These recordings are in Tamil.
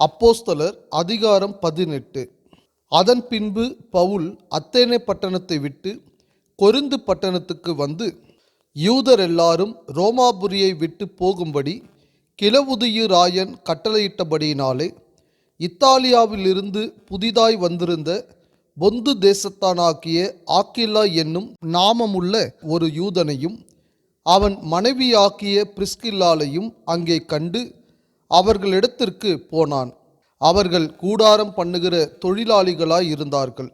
அப்போஸ்தலர் அதிகாரம் பதினெட்டு. அதன் பின்பு பவுல் அத்தேனே பட்டணத்தை விட்டு கொருந்து பட்டணத்துக்கு வந்து யூதர் எல்லாரும் ரோமாபுரியை விட்டு போகும்படி கிழவுதியு ராயன் கட்டளையிட்டபடியினாலே இத்தாலியாவிலிருந்து புதிதாய் வந்திருந்த பொந்து தேசத்தானாக்கிய ஆக்கில்லா என்னும் நாமமுள்ள ஒரு யூதனையும் அவன் மனைவியாக்கிய பிரிஸ்கில்லாலையும் அங்கே கண்டு அவர்களிடத்திற்கு போனான். அவர்கள் கூடாரம் பண்ணுகிற தொழிலாளிகளாய் இருந்தார்கள்.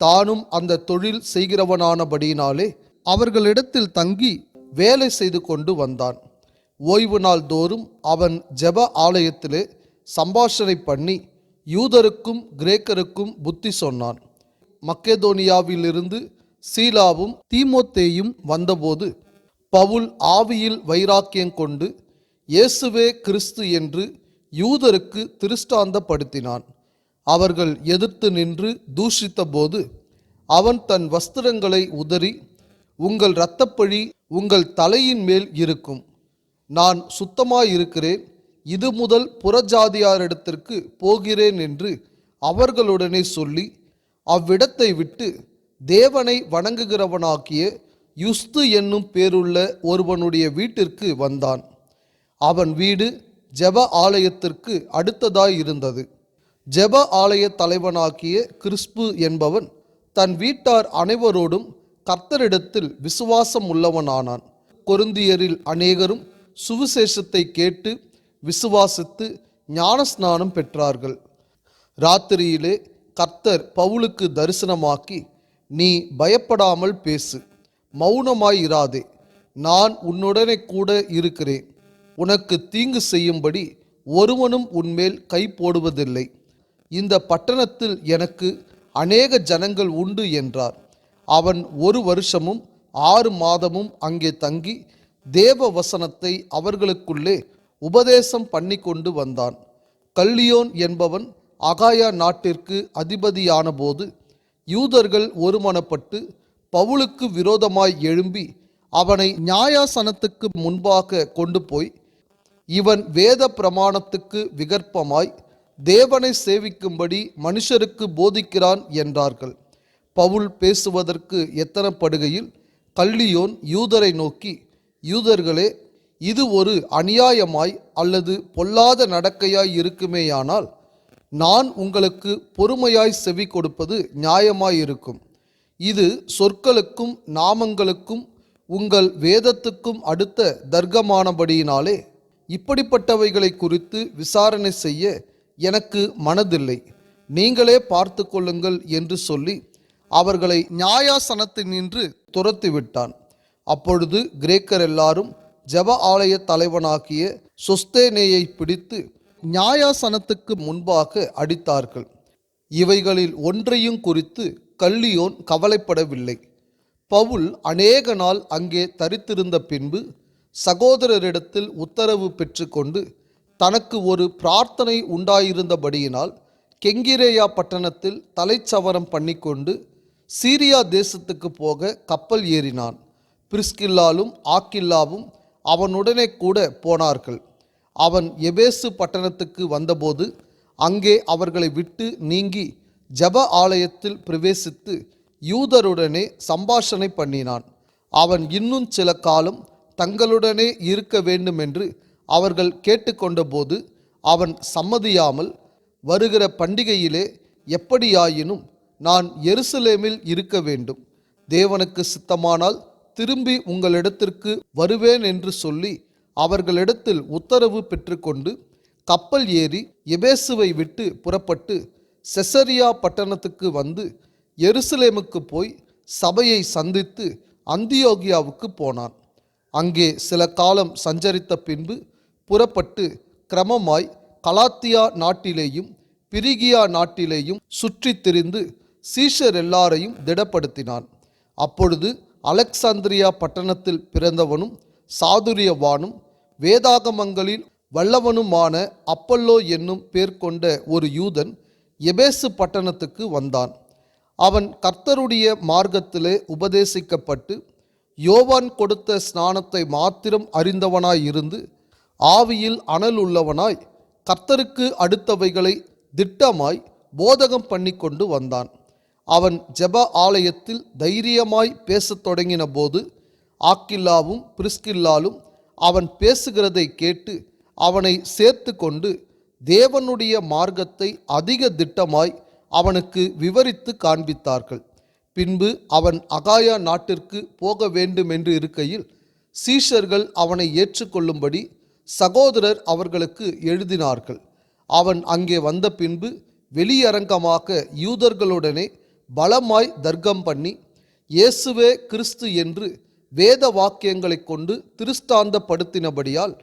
தானும் அந்த தொழில் செய்கிறவனானபடியினாலே அவர்களிடத்தில் தங்கி வேலை செய்து கொண்டு வந்தான். ஓய்வு நாள் தோறும் அவன் ஜெப ஆலயத்திலே சம்பாஷணை பண்ணி யூதருக்கும் கிரேக்கருக்கும் புத்தி சொன்னான். மக்கேதோனியாவிலிருந்து சீலாவும் தீமோத்தேயும் வந்தபோது பவுல் ஆவியில் வைராக்கியம் கொண்டு இயேசுவே கிறிஸ்து என்று யூதருக்கு திருஷ்டாந்தப்படுத்தினான். அவர்கள் எதிர்த்து நின்று தூஷித்தபோது அவன் தன் வஸ்திரங்களை உதறி உங்கள் இரத்தப்பழி உங்கள் தலையின் மேல் இருக்கும். நான் சுத்தமாயிருக்கிறேன். இது முதல் புறஜாதியாரிடத்திற்கு போகிறேன் என்று அவர்களுடனே சொல்லி அவ்விடத்தை விட்டு தேவனை வணங்குகிறவனாகிய யுஸ்து என்னும் பேருள்ள ஒருவனுடைய வீட்டிற்கு வந்தான். அவன் வீடு ஜெப ஆலயத்திற்கு அடுத்ததாய் இருந்தது. ஜெப ஆலய தலைவனாகிய கிறிஸ்பு என்பவன் தன் வீட்டார் அனைவரோடும் கர்த்தரிடத்தில் விசுவாசம் உள்ளவனானான் கொருந்தியரில் அநேகரும் சுவிசேஷத்தை கேட்டு விசுவாசித்து ஞானஸ்நானம் பெற்றார்கள். ராத்திரியிலே கர்த்தர் பவுலுக்கு தரிசனமாக்கி நீ பயப்படாமல் பேசு மௌனமாயிராதே நான் உன்னுடனே கூட இருக்கிறேன். உனக்கு தீங்கு செய்யும்படி ஒருவனும் உன்மேல் கை போடுவதில்லை. இந்த பட்டணத்தில் எனக்கு அநேக ஜனங்கள் உண்டு என்றார். அவன் ஒரு வருஷமும் ஆறு மாதமும் அங்கே தங்கி தேவ வசனத்தை அவர்களுக்குள்ளே உபதேசம் பண்ணி கொண்டு வந்தான். கல்லியோன் என்பவன் அகாயா நாட்டிற்கு அதிபதியானபோது யூதர்கள் ஒருமனப்பட்டு பவுலுக்கு விரோதமாய் எழும்பி அவனை நியாயாசனத்துக்கு முன்பாக கொண்டு போய் இவன் வேத பிரமாணத்துக்கு விகற்பமாய் தேவனை சேவிக்கும்படி மனுஷருக்கு போதிக்கிறான் என்றார்கள். பவுல் பேசுவதற்கு எத்தனப்படுகையில் கல்லியோன் யூதரை நோக்கி யூதர்களே இது ஒரு அநியாயமாய் அல்லது பொல்லாத நடக்கையாய் இருக்குமேயானால் நான் உங்களுக்கு பொறுமையாய் செவி கொடுப்பது நியாயமாயிருக்கும். இது சொற்களுக்கும் நாமங்களுக்கும் உங்கள் வேதத்துக்கும் அடுத்த தர்க்கமானபடியினாலே இப்படிப்பட்டவைகளை குறித்து விசாரணை செய்ய எனக்கு மனதில்லை. நீங்களே பார்த்து கொள்ளுங்கள் என்று சொல்லி அவர்களை நியாயாசனத்தில் நின்று துரத்திவிட்டான் அப்பொழுது கிரேக்கர் எல்லாரும் ஜெப ஆலய தலைவனாகிய சொஸ்தேனேயை பிடித்து நியாயாசனத்துக்கு முன்பாக அடித்தார்கள். இவைகளில் ஒன்றையும் குறித்து கல்லியோன் கவலைப்படவில்லை. பவுல் அநேக நாள் அங்கே தரித்திருந்த பின்பு சகோதரரிடத்தில் உத்தரவு பெற்றுக்கொண்டு தனக்கு ஒரு பிரார்த்தனை உண்டாயிருந்தபடியினால் கெங்கிரேயா பட்டணத்தில் தலைச்சவரம் பண்ணிக்கொண்டு சீரியா தேசத்துக்கு போக கப்பல் ஏறினான். பிரிஸ்கில்லாலும் ஆக்கில்லாவும் அவனுடனே கூட போனார்கள். அவன் எபேசு பட்டணத்துக்கு வந்தபோது அங்கே அவர்களை விட்டு நீங்கி ஜெப ஆலயத்தில் பிரவேசித்து யூதருடனே சம்பாஷணை பண்ணினான். அவன் இன்னும் சில காலம் தங்களுடனே இருக்க வேண்டுமென்று அவர்கள் கேட்டுக்கொண்டபோது அவன் சம்மதியாமல் வருகிற பண்டிகையிலே எப்படியாயினும் நான் எருசலேமில் இருக்க வேண்டும். தேவனுக்கு சித்தமானால் திரும்பி உங்களிடத்திற்கு வருவேன் என்று சொல்லி அவர்களிடத்தில் உத்தரவு பெற்றுக்கொண்டு கப்பல் ஏறி எபேசுவை விட்டு புறப்பட்டு செசரியா பட்டணத்துக்கு வந்து எருசலேமுக்கு போய் சபையை சந்தித்து அந்தியோகியாவுக்கு போனான். அங்கே சில காலம் சஞ்சரித்த பின்பு புறப்பட்டு கிரமமாய் கலாத்தியா நாட்டிலேயும் பிரிகியா நாட்டிலேயும் சுற்றி திரிந்து சீஷர் எல்லாரையும் திடப்படுத்தினான். அப்பொழுது அலெக்சாந்திரியா பட்டணத்தில் பிறந்தவனும் சாதுரியவானும் வேதாகமங்களில் வல்லவனுமான அப்பல்லோ என்னும் பேர் கொண்ட ஒரு யூதன் எபேசு பட்டணத்துக்கு வந்தான். அவன் கர்த்தருடைய மார்க்கத்திலே உபதேசிக்கப்பட்டு யோவான் கொடுத்த ஸ்நானத்தை மாத்திரம் அறிந்தவனாய் இருந்து ஆவியில் அனல் உள்ளவனாய் கர்த்தருக்கு அடுத்தவைகளை திட்டமாய் போதகம் பண்ணி கொண்டு வந்தான். அவன் ஜெப ஆலயத்தில் தைரியமாய் பேசத் தொடங்கின போது ஆக்கில்லாவும் பிரிஸ்கில்லாலும் அவன் பேசுகிறதை கேட்டு அவனை சேர்த்து கொண்டு தேவனுடைய மார்க்கத்தை அதிக திட்டமாய் அவனுக்கு விவரித்து காண்பித்தார்கள். பின்பு அவன் அகாயா நாட்டிற்கு போக வேண்டுமென்று இருக்கையில் சீஷர்கள் அவனை ஏற்றுக்கொள்ளும்படி சகோதரர் அவர்களுக்கு எழுதினார்கள். அவன் அங்கே வந்த பின்பு வெளியரங்கமாக யூதர்களுடனே பலமாய் தர்க்கம் பண்ணி இயேசுவே கிறிஸ்து என்று வேத வாக்கியங்களைக் கொண்டு திருஸ்தாந்தப்படுத்தினபடியால்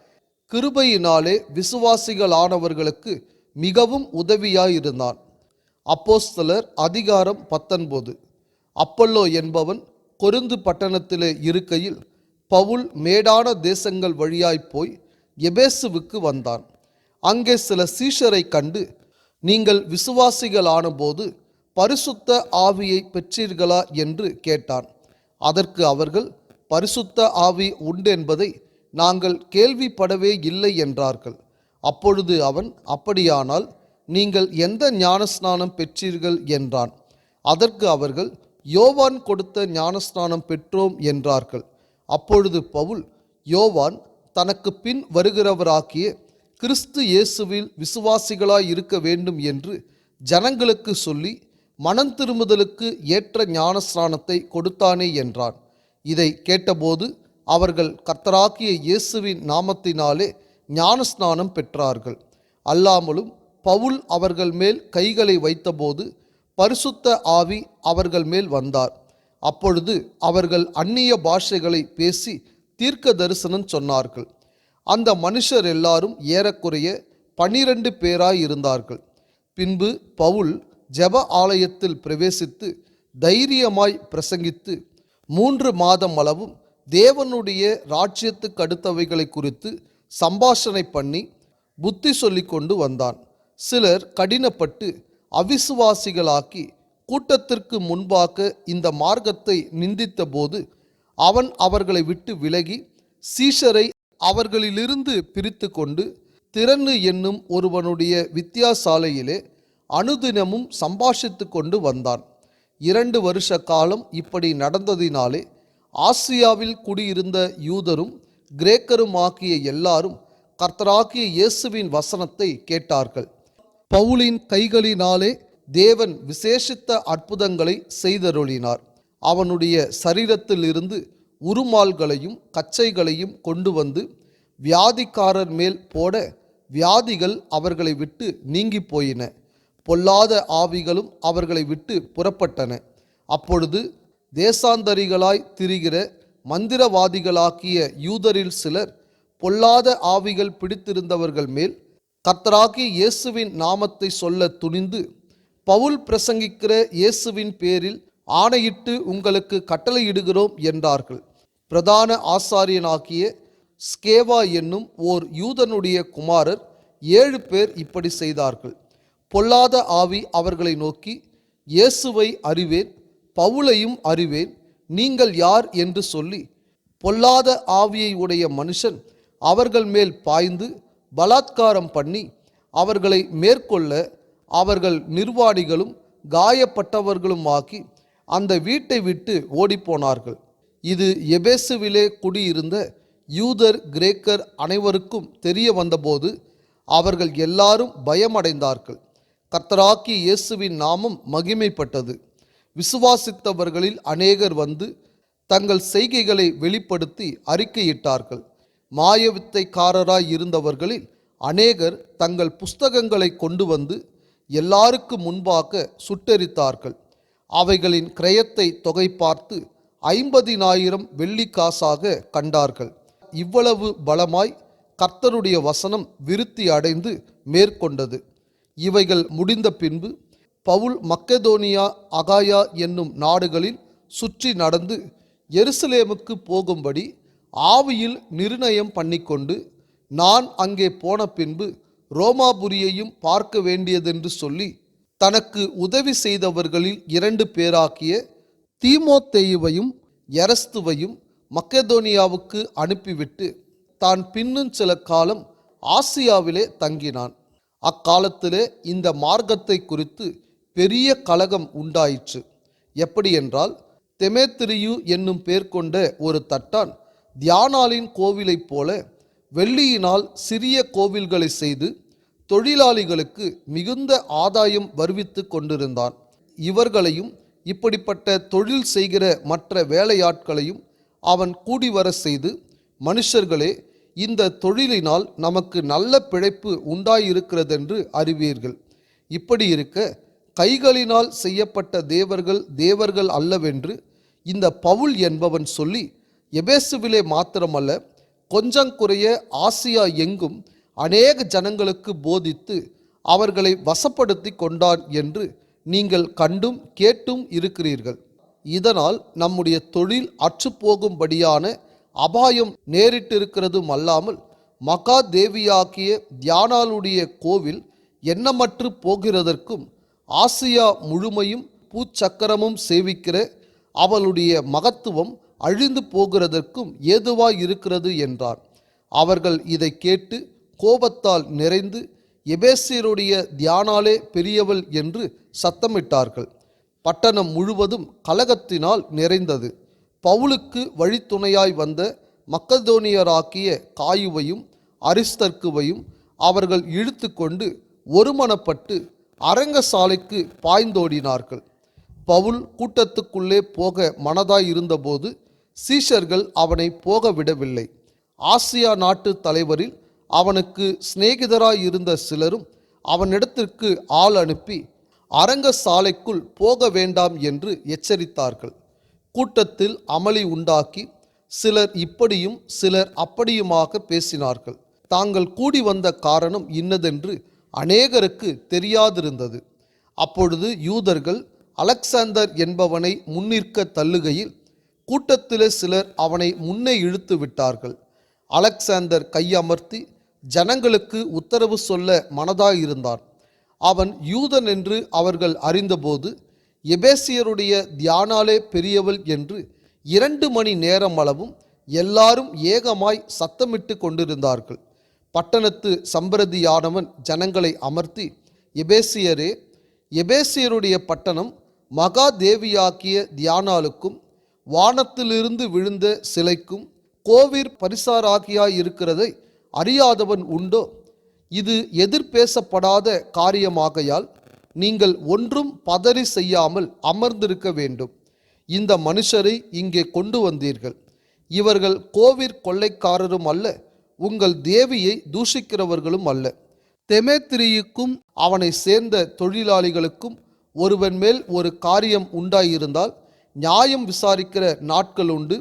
கிருபையினாலே விசுவாசிகளானவர்களுக்கு மிகவும் உதவியாயிருந்தான். அப்போஸ்தலர் அதிகாரம் பத்தொன்பது. அப்பல்லோ என்பவன் கொருந்து பட்டணத்திலே இருக்கையில் பவுல் மேடான தேசங்கள் வழியாய் போய் எபேசுவுக்கு வந்தான். அங்கே சில சீஷரை கண்டு நீங்கள் விசுவாசிகளானபோது பரிசுத்த ஆவியை பெற்றீர்களா? என்று கேட்டான். அதற்கு அவர்கள் பரிசுத்த ஆவி உண்டென்பதை நாங்கள் கேள்விப்படவே இல்லை என்றார்கள். அப்பொழுது அவன் அப்படியானால் நீங்கள் எந்த ஞானஸ்நானம் பெற்றீர்கள்? என்றான். அதற்கு அவர்கள் யோவான் கொடுத்த ஞானஸ்நானம் பெற்றோம் என்றார்கள். அப்பொழுது பவுல் யோவான் தனக்கு பின் வருகிறவராகிய கிறிஸ்து இயேசுவில் விசுவாசிகளாய் இருக்க வேண்டும் என்று ஜனங்களுக்கு சொல்லி மனம் திரும்புதலுக்கு ஏற்ற ஞானஸ்நானத்தை கொடுத்தானே என்றான். இதை கேட்டபோது அவர்கள் கர்த்தராக்கிய இயேசுவின் நாமத்தினாலே ஞானஸ்நானம் பெற்றார்கள். அல்லாமலும் பவுல் அவர்கள் மேல் கைகளை வைத்தபோது பரிசுத்த ஆவி அவர்கள் மேல் வந்தார். அப்பொழுது அவர்கள் அந்நிய பாஷைகளை பேசி தீர்க்க தரிசனம் சொன்னார்கள். அந்த மனுஷர் எல்லாரும் ஏறக்குறைய பனிரெண்டு பேராய் இருந்தார்கள் பின்பு பவுல் ஜெப ஆலயத்தில் பிரவேசித்து தைரியமாய் பிரசங்கித்து மூன்று மாதம் அளவும் தேவனுடைய ராஜ்யத்துக்கு அடுத்தவைகளை குறித்து சம்பாஷணை பண்ணி புத்தி சொல்லி கொண்டு வந்தான். சிலர் கடினப்பட்டு அவிசுவாசிகளாக்கி கூட்டத்திற்கு முன்பாக இந்த மார்க்கத்தை நிந்தித்தபோது அவன் அவர்களை விட்டு விலகி சீஷரை அவர்களிலிருந்து பிரித்து கொண்டு திறனு என்னும் ஒருவனுடைய வித்தியாசாலையிலே அனுதினமும் சம்பாஷித்து கொண்டு வந்தான். இரண்டு வருஷ காலம் இப்படி நடந்ததினாலே ஆசியாவில் குடியிருந்த யூதரும் கிரேக்கரும் ஆகிய எல்லாரும் கர்த்தராகிய இயேசுவின் வசனத்தை கேட்டார்கள். பவுலின் கைகளினாலே தேவன் விசேஷித்த அற்புதங்களை செய்தருளினார். அவனுடைய சரீரத்திலிருந்து உருமால்களையும் கச்சைகளையும் கொண்டு வந்து வியாதிக்காரர் மேல் போட வியாதிகள் அவர்களை விட்டு நீங்கி போயின பொல்லாத ஆவிகளும் அவர்களை விட்டு புறப்பட்டன. அப்பொழுது தேசாந்தரிகளாய் திரிகிற மந்திரவாதிகளாக்கிய யூதரில் சிலர் பொல்லாத ஆவிகள் பிடித்திருந்தவர்கள் மேல் கர்த்தராகிய இயேசுவின் நாமத்தை சொல்ல துணிந்து பவுல் பிரசங்கிக்கிற இயேசுவின் பேரில் ஆணையிட்டு உங்களுக்கு கட்டளையிடுகிறோம் என்றார்கள். பிரதான ஆசாரியனாகிய ஸ்கேவா என்னும் ஓர் யூதனுடைய குமாரர் ஏழு பேர் இப்படி செய்தார்கள். பொல்லாத ஆவி அவர்களை நோக்கி இயேசுவை அறிவேன் பவுலையும் அறிவேன் நீங்கள் யார்? என்று சொல்லி பொல்லாத ஆவியை உடைய மனுஷன் அவர்கள் மேல் பாய்ந்து பலாத்காரம் பண்ணி அவர்களை மேற்கொள்ள அவர்கள் நிர்வாணிகளும் காயப்பட்டவர்களும் ஆக்கி அந்த வீட்டை விட்டு ஓடிப்போனார்கள். இது எபேசுவிலே குடியிருந்த யூதர் கிரேக்கர் அனைவருக்கும் தெரிய வந்தபோது அவர்கள் எல்லாரும் பயமடைந்தார்கள். கர்த்தராக்கி இயேசுவின் நாமம் மகிமைப்பட்டது. விசுவாசித்தவர்களில் அநேகர் வந்து தங்கள் செய்கைகளை வெளிப்படுத்தி அறிக்கையிட்டார்கள். மாயவித்தைக்காரராய் இருந்தவர்களில் அநேகர் தங்கள் புஸ்தகங்களை கொண்டு வந்து எல்லாருக்கு முன்பாக சுட்டெரித்தார்கள். அவைகளின் கிரயத்தை தொகை பார்த்து ஐம்பதினாயிரம் வெள்ளி காசாக கண்டார்கள். இவ்வளவு பலமாய் கர்த்தருடைய வசனம் விருத்தி அடைந்து மேற்கொண்டது. இவைகள் முடிந்த பின்பு பவுல் மக்கெதோனியா அகாயா என்னும் நாடுகளில் சுற்றி நடந்து எருசலேமுக்கு போகும்படி ஆவியில் நிர்ணயம் பண்ணிக்கொண்டு நான் அங்கே போன பின்பு ரோமாபுரியையும் பார்க்க வேண்டியதென்று சொல்லி தனக்கு உதவி செய்தவர்களில் இரண்டு பேராக்கிய தீமோத்தேயுவையும் எரஸ்துவையும் மக்கெதோனியாவுக்கு அனுப்பிவிட்டு தான் பின்னும் சில காலம் ஆசியாவிலே தங்கினான். அக்காலத்திலே இந்த மார்க்கத்தை குறித்து பெரிய கலகம் உண்டாயிற்று. எப்படி என்றால் தெமேத்திரியு என்னும் பேர் கொண்ட ஒரு தட்டான் தியானாலின் கோவிலைப் போல வெள்ளியினால் சிறிய கோவில்களை செய்து தொழிலாளிகளுக்கு மிகுந்த ஆதாயம் வருவித்து கொண்டிருந்தான். இவர்களையும் இப்படிப்பட்ட தொழில் செய்கிற மற்ற வேலையாட்களையும் அவன் கூடி வர செய்து மனுஷர்களே இந்த தொழிலினால் நமக்கு நல்ல பிழைப்பு உண்டாயிருக்கிறதென்று அறிவீர்கள். இப்படி இருக்க கைகளினால் செய்யப்பட்ட தேவர்கள் தேவர்கள் அல்லவென்று இந்த பவுல் என்பவன் சொல்லி எபேசுவிலே மாத்திரமல்ல கொஞ்சங்குறைய ஆசியா எங்கும் அநேக ஜனங்களுக்கு போதித்து அவர்களை வசப்படுத்தி கொண்டான் என்று நீங்கள் கண்டும் கேட்டும் இருக்கிறீர்கள். இதனால் நம்முடைய தொழில் அற்றுப்போகும்படியான அபாயம் நேரிட்டிருக்கிறதும் அல்லாமல் மகா தேவியாகிய தியானாளுடைய கோவில் எண்ணமற்று போகிறதற்கும் ஆசியா முழுமையும் பூச்சக்கரமும் சேவிக்கிற அவளுடைய மகத்துவம் அழிந்து போகிறதற்கும் ஏதுவாய் இருக்கிறது என்றார். அவர்கள் இதை கேட்டு கோபத்தால் நிறைந்து எபேசியருடைய தியானாலே பெரியவள் என்று சத்தமிட்டார்கள். பட்டணம் முழுவதும் கலகத்தினால் நிறைந்தது. பவுலுக்கு வழித்துணையாய் வந்த மக்கதோனியராக்கிய காயுவையும் அரிஸ்தர்க்குவையும் அவர்கள் இழுத்து கொண்டு ஒருமனப்பட்டு அரங்கசாலைக்கு பாய்ந்தோடினார்கள். பவுல் கூட்டத்துக்குள்ளே போக மனதாய் இருந்தபோது சீஷர்கள் அவனை போக விடவில்லை ஆசியா நாட்டு தலைவரில் அவனுக்கு சிநேகிதராய் இருந்த சிலரும் அவனிடத்திற்கு ஆள் அனுப்பி அரங்க சாலைக்குள் போக வேண்டாம் என்று எச்சரித்தார்கள். கூட்டத்தில் அமளி உண்டாக்கி சிலர் இப்படியும் சிலர் அப்படியுமாக பேசினார்கள். தாங்கள் கூடி வந்த காரணம் இன்னதென்று அநேகருக்கு தெரியாதிருந்தது. அப்பொழுது யூதர்கள் அலெக்சாந்தர் என்பவனை முன்னிற்க தள்ளுகையில் கூட்டத்திலே சிலர் அவனை முன்னே இழுத்து விட்டார்கள். அலெக்சாந்தர் கையமர்த்தி ஜனங்களுக்கு உத்தரவு சொல்ல மனதாயிருந்தான் அவன் யூதன் என்று அவர்கள் அறிந்தபோது எபேசியருடைய தியானாலே பெரியவள் என்று இரண்டு மணி நேரம் அளவும் எல்லாரும் ஏகமாய் சத்தமிட்டு கொண்டிருந்தார்கள். பட்டணத்து சம்பிரதியானவன் ஜனங்களை அமர்த்தி எபேசியரே எபேசியருடைய பட்டணம் மகாதேவியாக்கிய தியானாலுக்கும் வானத்திலிருந்து விழுந்த சிலைக்கும் கோவிர் பரிசாராகியாய் இருக்கிறதை அறியாதவன் உண்டோ? இது எதிர்பேசப்படாத காரியமாகையால் நீங்கள் ஒன்றும் பதறி செய்யாமல் அமர்ந்திருக்க வேண்டும். இந்த மனுஷரை இங்கே கொண்டு வந்தீர்கள். இவர்கள் கோவிற் கொள்ளைக்காரரும் அல்ல உங்கள் தேவியை தூஷிக்கிறவர்களும் அல்ல. தெமேத்திரியுக்கும் அவனை சேர்ந்த தொழிலாளிகளுக்கும் ஒருவன் மேல் ஒரு காரியம் உண்டாயிருந்தால் நியாயம் விசாரிக்கிற நாட்கள் உண்டு.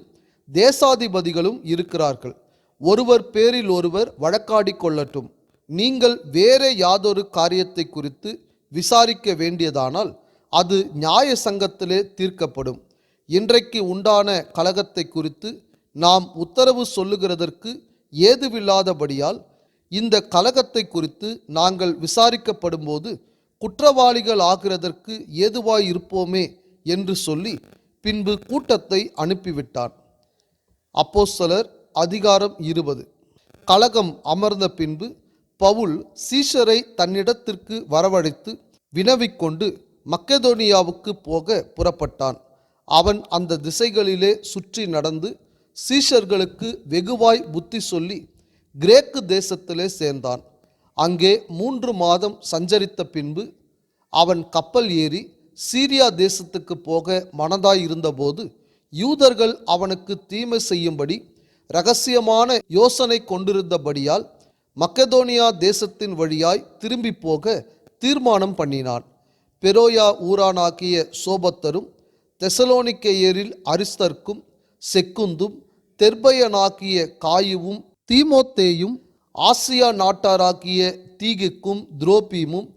தேசாதிபதிகளும் இருக்கிறார்கள். ஒருவர் பேரில் ஒருவர் வழக்காடி கொள்ளட்டும். நீங்கள் வேறு யாதொரு காரியத்தை குறித்து விசாரிக்க வேண்டியதானால் அது நியாய சங்கத்திலே தீர்க்கப்படும். இன்றைக்கு உண்டான கலகத்தை குறித்து நாம் உத்தரவு சொல்லுகிறதற்கு ஏதுவில்லாதபடியால் இந்த கலகத்தை குறித்து நாங்கள் விசாரிக்கப்படும்போது குற்றவாளிகள் ஆகிறதற்கு ஏதுவாய் இருப்போமே என்று சொல்லி பின்பு கூட்டத்தை அனுப்பிவிட்டான் அப்போஸ்தலர் அதிகாரம் இருபது. கலகம் அமர்ந்த பின்பு பவுல் சீஷரை தன்னிடத்திற்கு வரவழைத்து வினவிக்கொண்டு மக்கெதோனியாவுக்கு போக புறப்பட்டான். அவன் அந்த திசைகளிலே சுற்றி நடந்து சீஷர்களுக்கு வெகுவாய் புத்தி சொல்லி கிரேக்கு தேசத்திலே சேர்ந்தான். அங்கே மூன்று மாதம் சஞ்சரித்த பின்பு அவன் கப்பல் ஏறி சீரியா தேசத்துக்கு போக மனதாயிருந்தபோது யூதர்கள் அவனுக்கு தீமை செய்யும்படி ரகசியமான யோசனை கொண்டிருந்தபடியால் மக்கதோனியா தேசத்தின் வழியாய் திரும்பி போக தீர்மானம் பண்ணினான். பெரோயா ஊரானாகிய சோபத்தரும் தெசலோனிக்கேயரில் அரிஸ்தர்க்கும் செக்குந்தும் தெர்பயனாகிய காயுவும் தீமோத்தேயும் ஆசியா நாட்டாராகிய தீகுக்கும் துரோபீமும்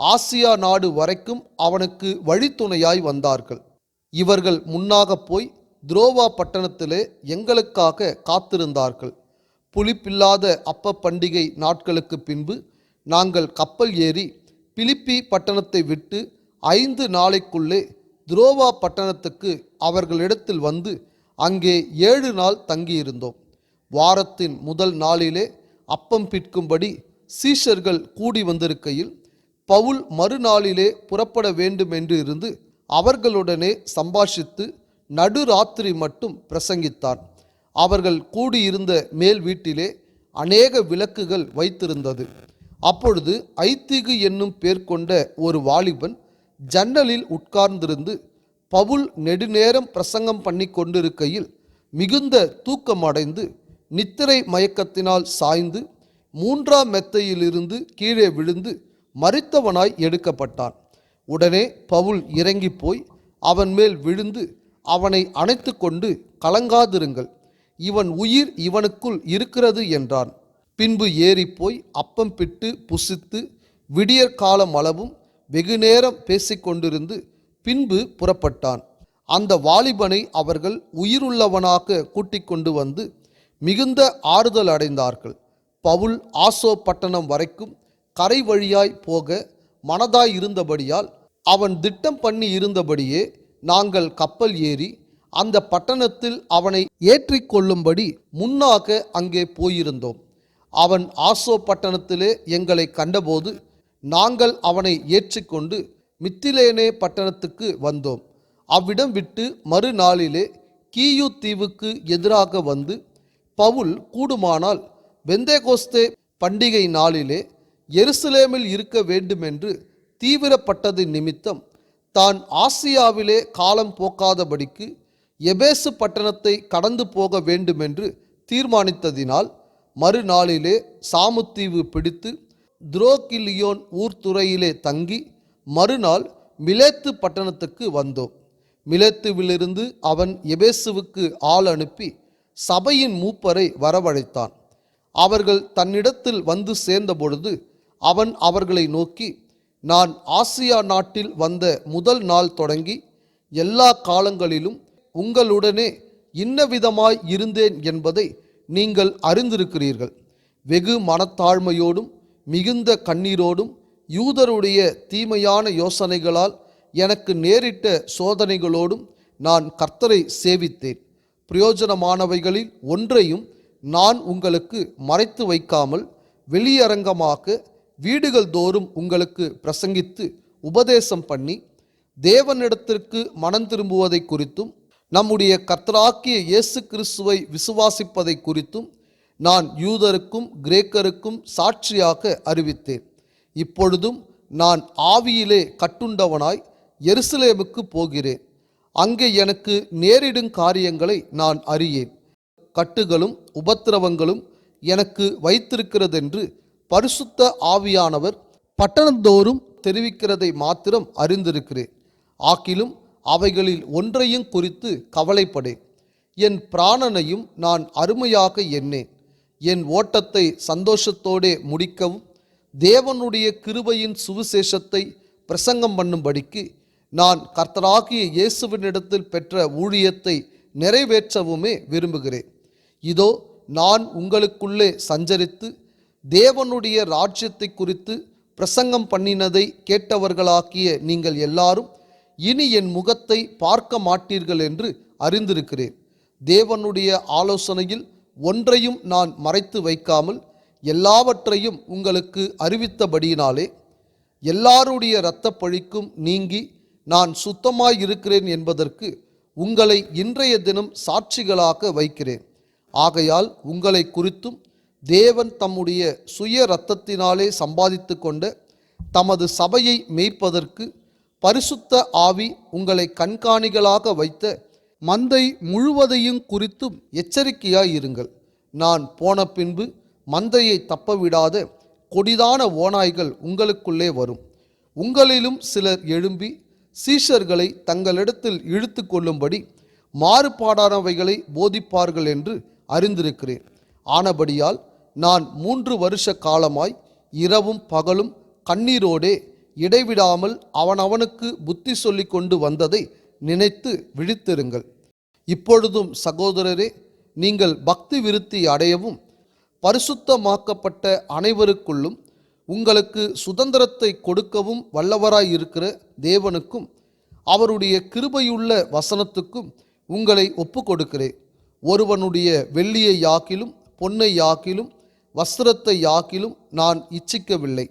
ஆசியா நாடு வரைக்கும் அவனுக்கு வழித்துணையாய் வந்தார்கள். இவர்கள் முன்னாக போய் துரோவா பட்டணத்திலே எங்களுக்காக காத்திருந்தார்கள். புளிப்பில்லாத அப்ப பண்டிகை நாட்களுக்கு பின்பு நாங்கள் கப்பல் ஏறி பிலிப்பி பட்டணத்தை விட்டு ஐந்து நாளைக்குள்ளே துரோவா பட்டணத்துக்கு அவர்களிடத்தில் வந்து அங்கே ஏழு நாள் தங்கியிருந்தோம். வாரத்தின் முதல் நாளிலே அப்பம் பிற்கும்படி சீஷர்கள் கூடி வந்திருக்கையில் பவுல் மறுநாளிலே புறப்பட வேண்டும் என்று இருந்து அவர்களுடனே சம்பாஷித்து நடுராத்திரி மட்டும் பிரசங்கித்தான் அவர்கள் கூடியிருந்த மேல் வீட்டிலே அநேக விளக்குகள் வைத்திருந்தது. அப்பொழுது ஐத்திகு என்னும் பேர் கொண்ட ஒரு வாலிபன் ஜன்னலில் உட்கார்ந்திருந்து பவுல் நெடுநேரம் பிரசங்கம் பண்ணி கொண்டிருக்கையில் மிகுந்த தூக்கமடைந்து நித்திரை மயக்கத்தினால் சாய்ந்து மூன்றாம் மெத்தையிலிருந்து கீழே விழுந்து மறித்தவனாய் எடுக்கப்பட்டான். உடனே பவுல் இறங்கி போய் அவன் மேல் விழுந்து அவனை அணைத்து கொண்டு கலங்காதிருங்கள். இவன் உயிர் இவனுக்குள் இருக்கிறது என்றான். பின்பு ஏறிப்போய் அப்பம் பிட்டு புசித்து விடியற் காலம் அளவும் வெகுநேரம் பேசிக்கொண்டிருந்து பின்பு புறப்பட்டான். அந்த வாலிபனை அவர்கள் உயிருள்ளவனாக கூட்டிக் கொண்டு வந்து மிகுந்த ஆறுதல் அடைந்தார்கள். பவுல் ஆசோ பட்டணம் வரைக்கும் கரை வழியாய் போக மனதாய் இருந்தபடியால் அவன் திட்டம் பண்ணி இருந்தபடியே நாங்கள் கப்பல் ஏறி அந்த பட்டணத்தில் அவனை ஏற்றி கொள்ளும்படி முன்னாக அங்கே போயிருந்தோம். அவன் ஆசோ பட்டணத்திலே எங்களை கண்டபோது நாங்கள் அவனை ஏற்றிக்கொண்டு மித்திலேனே பட்டணத்துக்கு வந்தோம். அவ்விடம் விட்டு மறுநாளிலே கீயு தீவுக்கு எதிராக வந்து பவுல் கூடுமானால் வெந்தேகோஸ்தே பண்டிகை நாளிலே எருசலேமில் இருக்க வேண்டுமென்று தீவிரப்பட்டது நிமித்தம் தான் ஆசியாவிலே காலம் போக்காதபடிக்கு எபேசு பட்டணத்தை கடந்து போக வேண்டுமென்று தீர்மானித்ததினால் மறுநாளிலே சாமுத்தீவு பிடித்து துரோகிலியோன் ஊர்த்துறையிலே தங்கி மறுநாள் மிலேத்து பட்டணத்துக்கு வந்தோம். மிலேத்துவிலிருந்து அவன் எபேசுவுக்கு ஆள் அனுப்பி சபையின் மூப்பரை வரவழைத்தான். அவர்கள் தன்னிடத்தில் வந்து சேர்ந்தபொழுது அவன் அவர்களை நோக்கி நான் ஆசியா நாட்டில் வந்த முதல் நாள் தொடங்கி எல்லா காலங்களிலும் உங்களுடனே இன்னவிதமாய் இருந்தேன் என்பதை நீங்கள் அறிந்திருக்கிறீர்கள். வெகு மனத்தாழ்மையோடும் மிகுந்த கண்ணீரோடும் யூதருடைய தீமையான யோசனைகளால் எனக்கு நேரிட்ட சோதனைகளோடும் நான் கர்த்தரை சேவித்தேன். பிரயோஜனமானவைகளில் ஒன்றையும் நான் உங்களுக்கு மறைத்து வைக்காமல் வெளியரங்கமாக வீடுகள் தோறும் உங்களுக்கு பிரசங்கித்து உபதேசம் பண்ணி தேவனிடத்திற்கு மனம் திரும்புவதை குறித்தும் நம்முடைய கர்த்தராக்கிய இயேசு கிறிஸ்துவை விசுவாசிப்பதை குறித்தும் நான் யூதருக்கும் கிரேக்கருக்கும் சாட்சியாக அறிவித்தேன். இப்பொழுதும் நான் ஆவியிலே கட்டுண்டவனாய் எருசலேமுக்கு போகிறேன். அங்கே எனக்கு நேரிடும் காரியங்களை நான் அறியேன். கட்டுகளும் உபத்திரவங்களும் எனக்கு வைத்திருக்கிறதென்று பரிசுத்த ஆவியானவர் பட்டணந்தோறும் தெரிவிக்கிறதை மாத்திரம் அறிந்திருக்கிறேன். ஆக்கிலும் அவைகளில் ஒன்றையும் குறித்து கவலைப்படேன். என் பிராணனையும் நான் அருமையாக எண்ணேன். என் ஓட்டத்தை சந்தோஷத்தோடே முடிக்கவும் தேவனுடைய கிருபையின் சுவிசேஷத்தை பிரசங்கம் பண்ணும்படிக்கு நான் கர்த்தராகிய இயேசுவினிடத்தில் பெற்ற ஊழியத்தை நிறைவேற்றவுமே விரும்புகிறேன். இதோ நான் உங்களுக்குள்ளே சஞ்சரித்து தேவனுடைய ராஜ்யத்தை குறித்து பிரசங்கம் பண்ணினதை கேட்டவர்களாக்கிய நீங்கள் எல்லாரும் இனி என் முகத்தை பார்க்க மாட்டீர்கள் என்று அறிந்திருக்கிறேன். தேவனுடைய ஆலோசனையில் ஒன்றையும் நான் மறைத்து வைக்காமல் எல்லாவற்றையும் உங்களுக்கு அறிவித்தபடியினாலே எல்லாருடைய இரத்த பழிக்கும் நீங்கி நான் சுத்தமாயிருக்கிறேன் என்பதற்கு உங்களை இன்றைய தினம் சாட்சிகளாக வைக்கிறேன். ஆகையால் உங்களை குறித்தும் தேவன் தம்முடைய சுய இரத்தத்தினாலே சம்பாதித்து கொண்ட தமது சபையை மேய்ப்பதற்கு பரிசுத்த ஆவி உங்களை கண்காணிகளாக வைத்த மந்தை முழுவதையும் குறித்தும் எச்சரிக்கையாய் இருங்கள். நான் போன பின்பு மந்தையை தப்பவிடாத கொடிதான ஓநாய்கள் உங்களுக்குள்ளே வரும். உங்களிலும் சிலர் எழும்பி சீஷர்களை தங்களிடத்தில் இழுத்து கொள்ளும்படி மாறுபாடானவைகளை போதிப்பார்கள் என்று அறிந்திருக்கிறேன். ஆனபடியால் நான் மூன்று வருஷ காலமாய் இரவும் பகலும் கண்ணீரோடே இடைவிடாமல் அவனவனுக்கு புத்தி சொல்லி கொண்டு வந்ததை நினைத்து விழித்திருங்கள். இப்பொழுதும் சகோதரரே நீங்கள் பக்தி விருத்தி அடையவும் பரிசுத்தமாக்கப்பட்ட அனைவருக்குள்ளும் உங்களுக்கு சுதந்திரத்தை கொடுக்கவும் வல்லவராய் இருக்கிற தேவனுக்கும் அவருடைய கிருபையுள்ள வசனத்துக்கும் உங்களை ஒப்பு கொடுக்கிறேன் ஒருவனுடைய வெள்ளியை யாக்கிலும் பொன்னை யாக்கிலும் வஸ்திரத்தை யாக்கிலும் நான் இச்சிக்கவில்லை.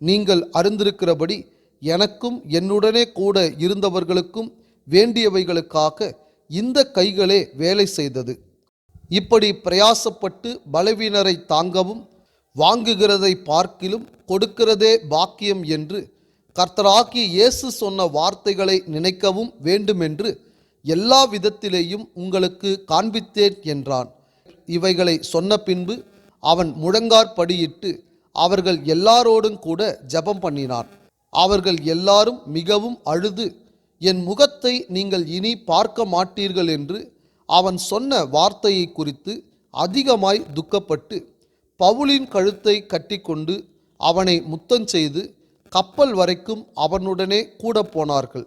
நீங்கள் அறிந்திருக்கிறபடி எனக்கும் என்னுடனே கூட இருந்தவர்களுக்கும் வேண்டியவைகளுக்காக இந்த கைகளே வேலை செய்தது. இப்படி பிரயாசப்பட்டு பலவீனரை தாங்கவும் வாங்குகிறதை பார்க்கிலும் கொடுக்கிறதே பாக்கியம் என்று கர்த்தராகிய இயேசு சொன்ன வார்த்தைகளை நினைக்கவும் வேண்டுமென்று எல்லா விதத்திலேயும் உங்களுக்கு காண்பித்தேன் என்றான். இவைகளை சொன்ன பின்பு அவன் முழங்காற்படியிட்டு அவர்கள் எல்லாரோடும் கூட ஜெபம் பண்ணினான் அவர்கள் எல்லாரும் மிகவும் அழுது என் முகத்தை நீங்கள் இனி பார்க்க மாட்டீர்கள் என்று அவன் சொன்ன வார்த்தையை குறித்து அதிகமாய் துக்கப்பட்டு பவுலின் கழுத்தை கட்டிக்கொண்டு அவனை முத்தஞ்செய்து கப்பல் வரைக்கும் அவனுடனே கூட போனார்கள்.